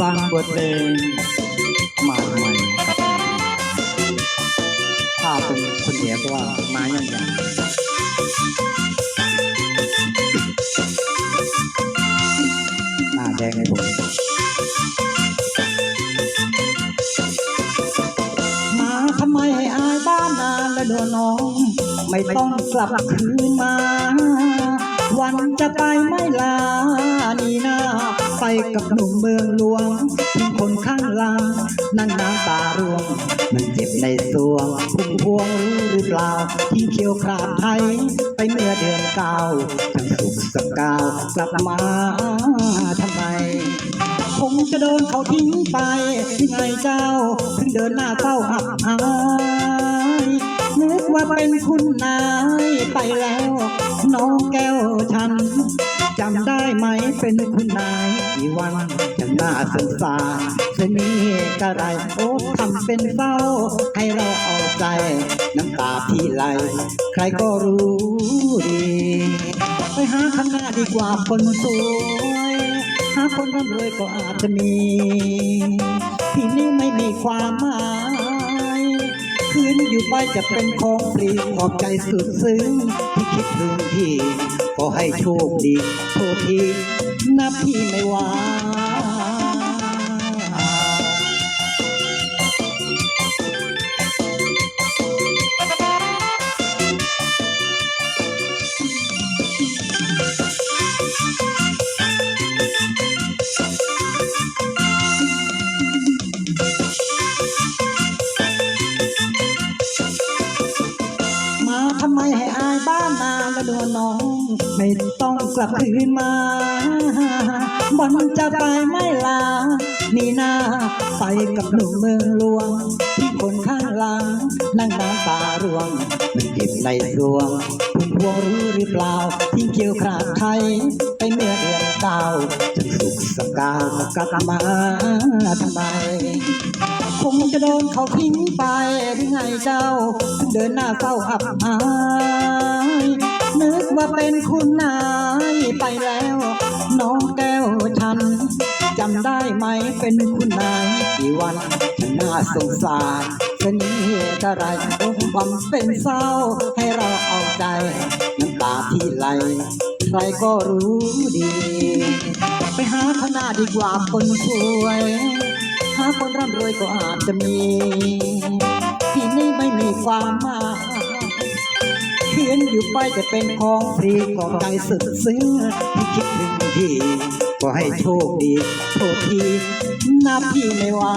ฟังบทเพลงมาใหม่ครับถ้าเป็นคนเหนือก็ว่ามาอย่างอย่างหน้าแดงให้ผมมาทำไมให้อายบ้านนาและโดนน้อง ไม่ต้องกลับคืนมา วันจะไปไม่ลานีนาไปกับหนุ่มเมืองหลวงทิ้งคนข้างหลังนั่งน้ำตาร่วง มันเจ็บในสวงพุ่มพวงรู้หรือเปล่าทิ้งเขียวคราบไทย ไปเมื่อเดือนเก้าช่างสุขสกาวกลับมาทำไมคงจะโดนเขาทิ้งไปที่ไงเจ้าเพิ่งเดินหน้าเศร้าอับอาย นึกว่าเป็นคุณนายไปแล้ว น้องแก้วฉันจำได้ไหมเป็นคุณนายกี่วันจังน่าสงสารเสนีกระไรโอ้ทำเป็นเศร้า ให้เราเอาใจ น้ำตาพี่ไหล ใครก็รู้ดี ไปหาข้างหน้าดีกว่าคนสวยหาคนร่ำรวยก็อาจจะมี ที่นี่ไม่มีความหมาย คืนอยู่ไปจะเป็นของปรีขอบใจสุดซึ้งที่คิดถึงพี่ก็ให้โชคดีโทษทีนับพี่ไม่ว่า ดวนน้อง ไม่ต้องกลับคืนมาวันจะไปไม่ลา นี่นาไปกับหนุ่มเมืองหลวง ที่คนข้างหลัง นั่งน้ำตาร่วงมันเก็บในสวงคุณพวงรู้หรือเปล่าที่เกี่ยวคราดไทยไปเมื่อเดือนเก้าจะสุขสกาวกลับมาทำไมคงจะโดนเขาทิ้งไปหรือไงเจ้า เดินหน้าเศร้าอับอาย คุณนายไปแล้ว น้องแก้วฉันจำได้ไหมเป็นคุณนายกี่วันฉันน่าสงสารเสนีกระไรความเป็นเศร้าให้เราเอาใจน้ำตาที่ไหลใครก็รู้ดี ไปหาข้างหน้าดีกว่าคนสวย หาคนร่ำรวยก็อาจจะมี ที่นี่ไม่มีความหมาย ขียนอยู่ไปจะเป็นของฟรีก็ใจสุดซึ้งที่คิดถึงพี่ก็ให้โชคดีโทษทีนับพี่ไม่ว่า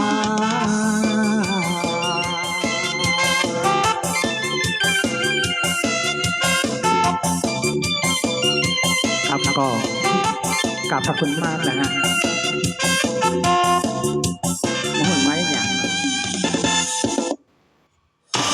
ครับก็กราบขอบคุณมากนะฮะ